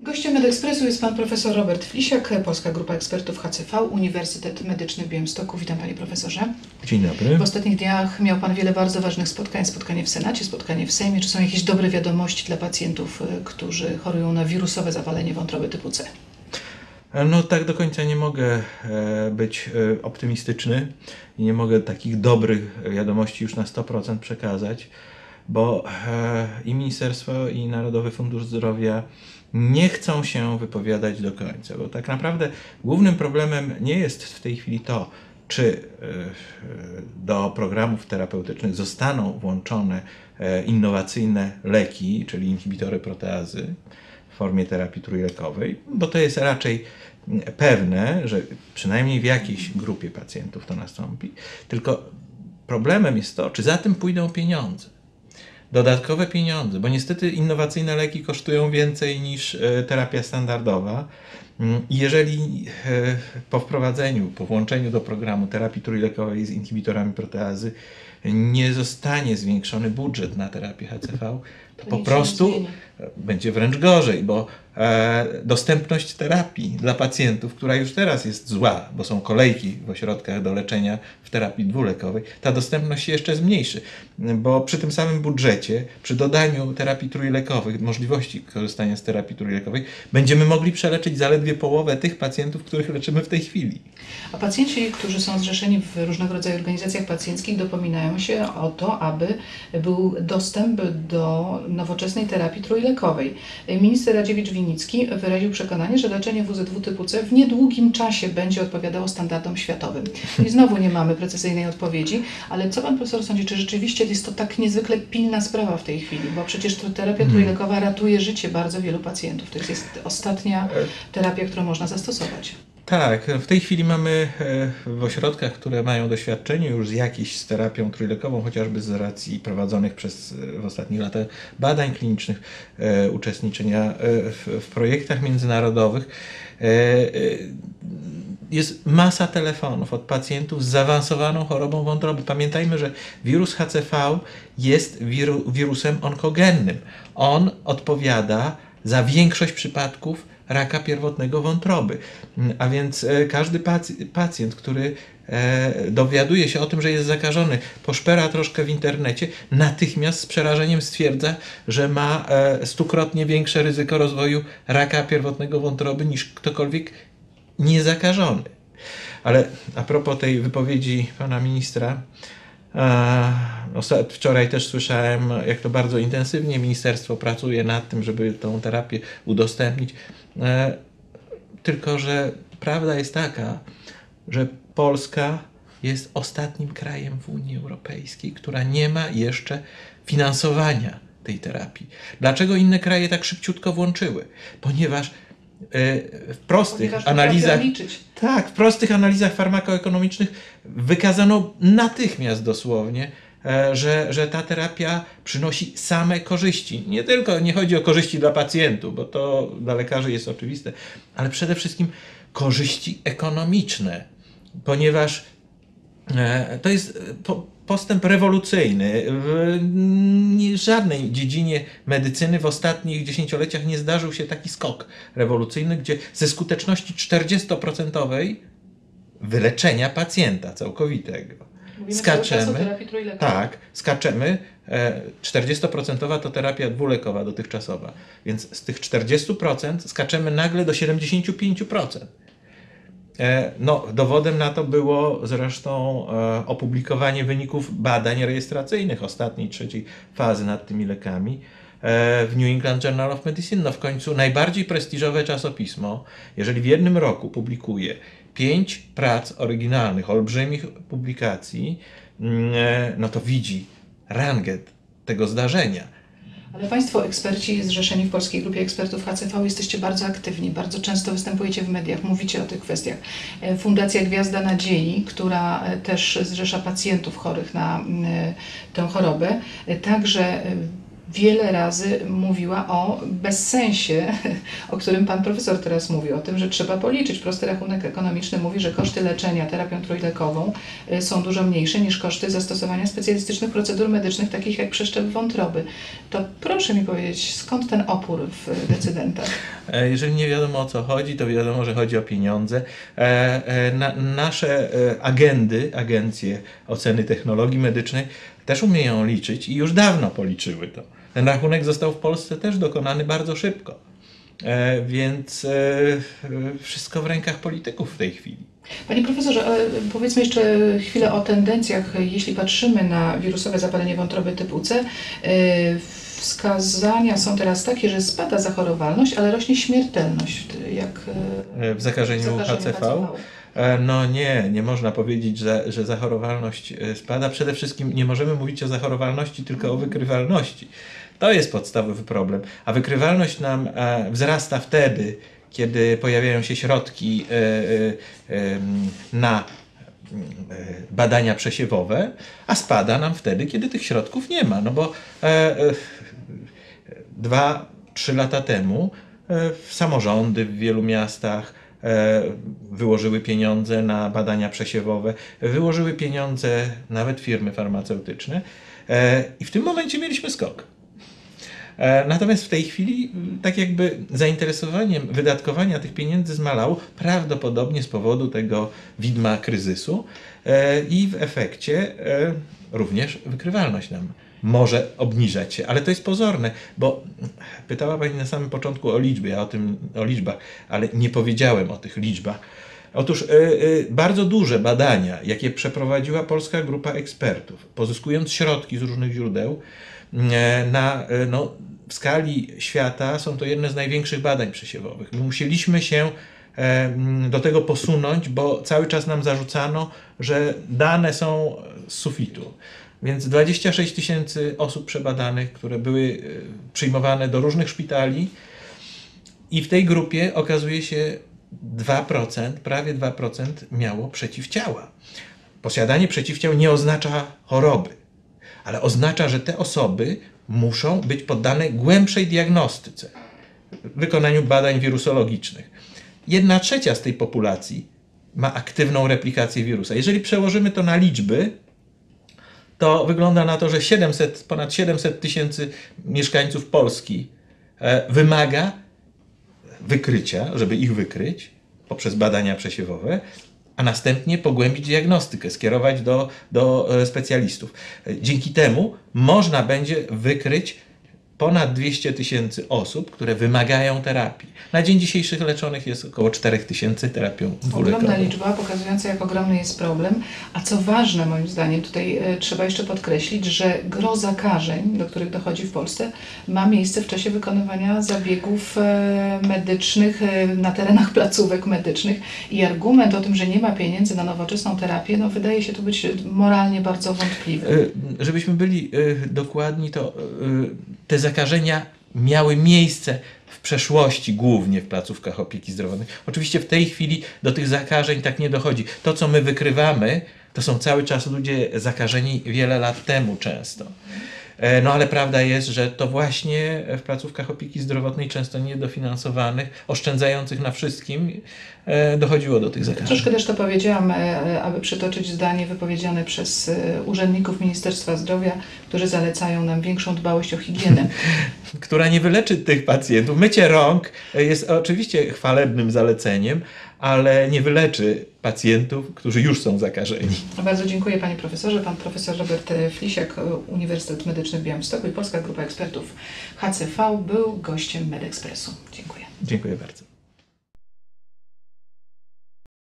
Gościem MedEkspresu jest pan profesor Robert Flisiak, Polska Grupa Ekspertów HCV, Uniwersytet Medyczny w Białymstoku. Witam panie profesorze. Dzień dobry. W ostatnich dniach miał pan wiele bardzo ważnych spotkań, spotkanie w Senacie, spotkanie w Sejmie. Czy są jakieś dobre wiadomości dla pacjentów, y, którzy chorują na wirusowe zapalenie wątroby typu C? No tak do końca nie mogę e, być e, optymistyczny i nie mogę takich dobrych wiadomości już na 100% przekazać, bo e, i Ministerstwo i Narodowy Fundusz Zdrowia nie chcą się wypowiadać do końca, bo tak naprawdę głównym problemem nie jest w tej chwili to, czy do programów terapeutycznych zostaną włączone innowacyjne leki, czyli inhibitory proteazy, formie terapii trójlekowej, bo to jest raczej pewne, że przynajmniej w jakiejś grupie pacjentów to nastąpi. Tylko problemem jest to, czy za tym pójdą pieniądze. Dodatkowe pieniądze, bo niestety innowacyjne leki kosztują więcej niż e, terapia standardowa. Mm, jeżeli e, po wprowadzeniu, po włączeniu do programu terapii trójlekowej z inhibitorami proteazy nie zostanie zwiększony budżet na terapię HCV, to, to po prostu będzie wręcz gorzej, bo e, dostępność terapii dla pacjentów, która już teraz jest zła, bo są kolejki w ośrodkach do leczenia w terapii dwulekowej, ta dostępność się jeszcze zmniejszy, bo przy tym samym budżecie, przy dodaniu terapii trójlekowych, możliwości korzystania z terapii trójlekowej, będziemy mogli przeleczyć zaledwie połowę tych pacjentów, których leczymy w tej chwili. A pacjenci, którzy są zrzeszeni w różnego rodzaju organizacjach pacjenckich, dopominają się o to, aby był dostęp do nowoczesnej terapii trójlekowej. Minister Radziewicz-Winicki wyraził przekonanie, że leczenie WZW typu C w niedługim czasie będzie odpowiadało standardom światowym. I znowu nie mamy precyzyjnej odpowiedzi, ale co pan profesor sądzi, czy rzeczywiście jest to tak niezwykle pilna sprawa w tej chwili? Bo przecież terapia trójlekowa ratuje życie bardzo wielu pacjentów. To jest ostatnia terapia, którą można zastosować. Tak, w tej chwili mamy e, w ośrodkach, które mają doświadczenie już z jakiś z terapią trójlekową, chociażby z racji prowadzonych przez w ostatnich latach badań klinicznych, e, uczestniczenia w, w projektach międzynarodowych. E, jest masa telefonów od pacjentów z zaawansowaną chorobą wątroby. Pamiętajmy, że wirus HCV jest wiru, wirusem onkogennym. On odpowiada za większość przypadków raka pierwotnego wątroby. A więc e, każdy pacjent, który e, dowiaduje się o tym, że jest zakażony, poszpera troszkę w internecie, natychmiast z przerażeniem stwierdza, że ma e, stukrotnie większe ryzyko rozwoju raka pierwotnego wątroby niż ktokolwiek niezakażony. Ale a propos tej wypowiedzi pana ministra, Wczoraj też słyszałem, jak to bardzo intensywnie ministerstwo pracuje nad tym, żeby tą terapię udostępnić. E, tylko, że prawda jest taka, że Polska jest ostatnim krajem w Unii Europejskiej, która nie ma jeszcze finansowania tej terapii. Dlaczego inne kraje tak szybciutko włączyły? Ponieważ E, w prostych analizach. Tak, w prostych analizach farmakoekonomicznych wykazano natychmiast dosłownie, e, że, że ta terapia przynosi same korzyści. Nie tylko nie chodzi o korzyści dla pacjentów, bo to dla lekarzy jest oczywiste, ale przede wszystkim korzyści ekonomiczne, ponieważ e, to jest postęp rewolucyjny. W żadnej dziedzinie medycyny w ostatnich dziesięcioleciach nie zdarzył się taki skok rewolucyjny, gdzie ze skuteczności 40% wyleczenia pacjenta całkowitego Mówimy skaczemy. Tak, skaczemy. 40% e, to terapia dwulekowa dotychczasowa. Więc z tych 40% skaczemy nagle do 75%. E, no, dowodem na to było zresztą e, opublikowanie wyników badań rejestracyjnych ostatniej, trzeciej fazy nad tymi lekami e, w New England Journal of Medicine. No w końcu najbardziej prestiżowe czasopismo, jeżeli w jednym roku publikuje pięć prac oryginalnych, olbrzymich publikacji, mm, no to widzi rangę tego zdarzenia. Ale Państwo, eksperci zrzeszeni w Polskiej Grupie Ekspertów HCV, jesteście bardzo aktywni, bardzo często występujecie w mediach, mówicie o tych kwestiach. E, Fundacja Gwiazda Nadziei, która e, też zrzesza pacjentów chorych na e, tę chorobę, także wiele razy mówiła o bezsensie, o którym pan profesor teraz mówi, o tym, że trzeba policzyć. Prosty rachunek ekonomiczny mówi, że koszty leczenia terapią trójlekową y, są dużo mniejsze niż koszty zastosowania specjalistycznych procedur medycznych, takich jak przeszczep wątroby. To proszę mi powiedzieć, skąd ten opór w decydentach? E, Jeżeli nie wiadomo o co chodzi, to wiadomo, że chodzi o pieniądze. E, e, Na, nasze agendy, agencje oceny technologii medycznej też umieją liczyć i już dawno policzyły to. Ten rachunek został w Polsce też dokonany bardzo szybko. E, Więc e, e, wszystko w rękach polityków w tej chwili. Panie profesorze, powiedzmy jeszcze chwilę o tendencjach. Jeśli patrzymy na wirusowe zapalenie wątroby typu C, wskazania są teraz takie, że spada zachorowalność, ale rośnie śmiertelność. Jak y, E, W zakażeniu zakażenie HCV. E, No nie, nie można powiedzieć, że, że zachorowalność e, spada. Przede wszystkim nie możemy mówić o zachorowalności, tylko o wykrywalności. To jest podstawowy problem. A wykrywalność nam e, wzrasta wtedy, kiedy pojawiają się środki na badania przesiewowe, a spada nam wtedy, kiedy tych środków nie ma. No bo dwa, trzy lata temu samorządy w wielu miastach wyłożyły pieniądze na badania przesiewowe, wyłożyły pieniądze nawet firmy farmaceutyczne e, i w tym momencie mieliśmy skok. E, Natomiast w tej chwili, m, tak jakby zainteresowaniem wydatkowania tych pieniędzy zmalało, prawdopodobnie z powodu tego widma kryzysu e, i w efekcie e, również wykrywalność nam może obniżać się, ale to jest pozorne, bo pytała Pani na samym początku o liczby, ja o tym, o liczbach, ale nie powiedziałem o tych liczbach. Otóż y, y, bardzo duże badania, jakie przeprowadziła polska grupa ekspertów, pozyskując środki z różnych źródeł, e, na, e, no, w skali świata są to jedne z największych badań przesiewowych. My musieliśmy się e, m, do tego posunąć, bo cały czas nam zarzucano, że dane są z sufitu. Więc 26 tysięcy osób przebadanych, które były e, przyjmowane do różnych szpitali, i w tej grupie okazuje się 2%, prawie 2% miało przeciwciała. Posiadanie przeciwciał nie oznacza choroby, ale oznacza, że te osoby muszą być poddane głębszej diagnostyce, wykonaniu badań wirusologicznych. Jedna trzecia z tej populacji ma aktywną replikację wirusa. Jeżeli przełożymy to na liczby, to wygląda na to, że 700, ponad 700 tysięcy mieszkańców Polski e, wymaga wykrycia, żeby ich wykryć poprzez badania przesiewowe, a następnie pogłębić diagnostykę, skierować do, do e, specjalistów. E, Dzięki temu można będzie wykryć ponad 200 tysięcy osób, które wymagają terapii. Na dzień dzisiejszy leczonych jest około 4 tysięcy terapią dwulekową. Ogromna liczba, pokazująca jak ogromny jest problem. A co ważne moim zdaniem, tutaj e, trzeba jeszcze podkreślić, że gro zakażeń, do których dochodzi w Polsce, ma miejsce w czasie wykonywania zabiegów e, medycznych e, na terenach placówek medycznych i argument o tym, że nie ma pieniędzy na nowoczesną terapię, no wydaje się tu być moralnie bardzo wątpliwy. Żebyśmy byli dokładni, to te zakażenia miały miejsce w przeszłości, głównie w placówkach opieki zdrowotnej. Oczywiście w tej chwili do tych zakażeń tak nie dochodzi. To, co my wykrywamy, to są cały czas ludzie zakażeni wiele lat temu często. E, No ale prawda jest, że to właśnie w placówkach opieki zdrowotnej, często niedofinansowanych, oszczędzających na wszystkim, e, dochodziło do tych zakażeń. Troszkę też to powiedziałam, e, aby przytoczyć zdanie wypowiedziane przez urzędników Ministerstwa Zdrowia, którzy zalecają nam większą dbałość o higienę. która nie wyleczy tych pacjentów. Mycie rąk jest oczywiście chwalebnym zaleceniem, ale nie wyleczy pacjentów, którzy już są zakażeni. Bardzo dziękuję panie profesorze. Pan profesor Robert Flisiak, e, Uniwersytet Medyczny w Białymstoku i Polska Grupa Ekspertów HCV był gościem MedExpressu. Dziękuję. Dziękuję bardzo.